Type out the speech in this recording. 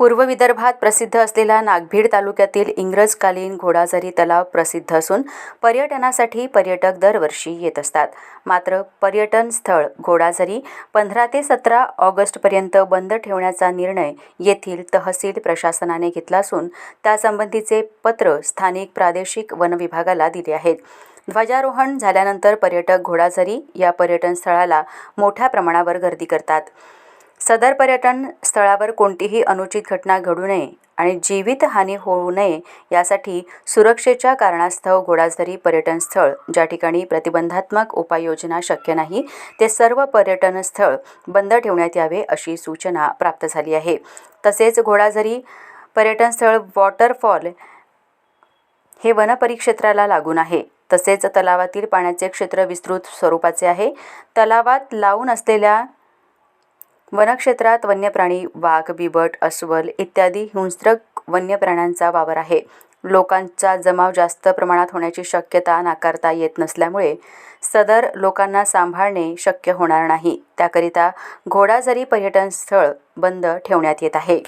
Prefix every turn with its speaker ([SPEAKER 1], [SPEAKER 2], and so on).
[SPEAKER 1] पूर्व विदर्भात प्रसिद्ध असलेला नागभीड तालुक्यातील इंग्रजकालीन घोडाझरी तलाव प्रसिद्ध असून पर्यटनासाठी पर्यटक दरवर्षी येत असतात. मात्र पर्यटन स्थळ घोडाझरी पंधरा ते सतरा ऑगस्टपर्यंत बंद ठेवण्याचा निर्णय येथील तहसील प्रशासनाने घेतला असून त्यासंबंधीचे पत्र स्थानिक प्रादेशिक वन विभागाला दिले आहेत. ध्वजारोहण झाल्यानंतर पर्यटक घोडाझरी या पर्यटन स्थळाला मोठ्या प्रमाणावर गर्दी करतात. सदर पर्यटन स्थळावर कोणतीही अनुचित घटना घडू नये आणि जीवितहानी होऊ नये यासाठी सुरक्षेच्या कारणास्तव घोडाझरी पर्यटन स्थळ ज्या ठिकाणी प्रतिबंधात्मक उपाययोजना शक्य नाही ते सर्व पर्यटन स्थळ बंद ठेवण्यात यावे अशी सूचना प्राप्त झाली आहे. तसेच घोडाझरी पर्यटन स्थळ वॉटरफॉल हे वनपरिक्षेत्राला लागून आहे. तसेच तलावातील पाण्याचे क्षेत्र विस्तृत स्वरूपाचे आहे. तलावात लावून असलेल्या वनक्षेत्रात वन्यप्राणी वाघ बिबट अस्वल इत्यादी हिंस्रक वन्य प्राण्यांचा वावर आहे. लोकांचा जमाव जास्त प्रमाणात होण्याची शक्यता नाकारता येत नसल्यामुळे सदर लोकांना सांभाळणे शक्य होणार नाही. त्याकरिता घोडाझरी पर्यटन स्थळ बंद ठेवण्यात येत आहे.